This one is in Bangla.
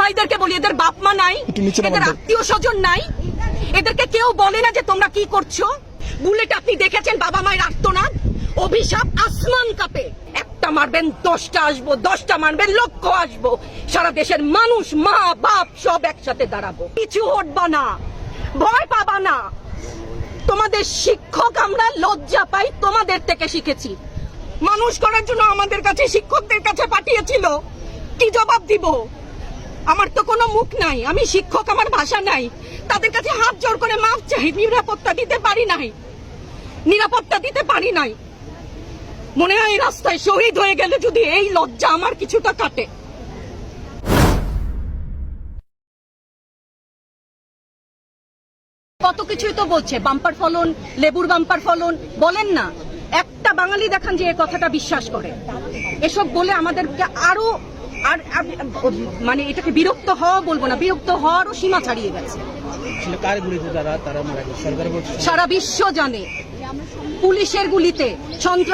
ভাইদেরকে বলি এদের বাপ মা নাই এদের আত্মীয় স্বজন নাই। এদেরকে কেউ বলে না যে তোমরা কি করছ। বুলেট আপনি দেখেছেন বাবা মায়ের আর্তনাদ? অভিশাপ আসমান কাপে। একটা মারবেন দশটা আসব দশটা মারবেন লক্ষ আসব। সারা দেশের মানুষ মা বাপ সব একসাথে দাঁড়াবো। কিছু হটবা না ভয় পাবা না। তোমাদের শিক্ষক আমরা লজ্জা পাই তোমাদের থেকে শিখেছি। মানুষ করার জন্য আমাদের কাছে শিক্ষকদের কাছে পাঠিয়েছিল। কি জবাব দিব? আমার তো কোনো মুখ নাই, আমি শিক্ষক, আমার ভাষা নাই। তাদের কাছে হাত জোর করে মাফ চাই, নিরাপত্তা দিতে পারি নাই। নিরাপত্তা দিতে পারি নাই। মনে হয় রাস্তায় শহীদ হয়ে গেলে যদি এই লজ্জা আমার কিছুটা কাটে। কত কিছুই তো বলছে, বাম্পার ফলন, লেবুর বাম্পার ফলন, বলেন না। একটা বাঙালি দেখান যে এই কথাটা বিশ্বাস করে। এসব বলে আমাদেরকে আরও আর মানে এটাকে বিরক্ত হওয়া বলব না বিরক্ত হওয়ারও সীমা ছাড়িয়ে গেছে। সারা বিশ্ব জানে। পুলিশের গুলিতে সন্ত্রাস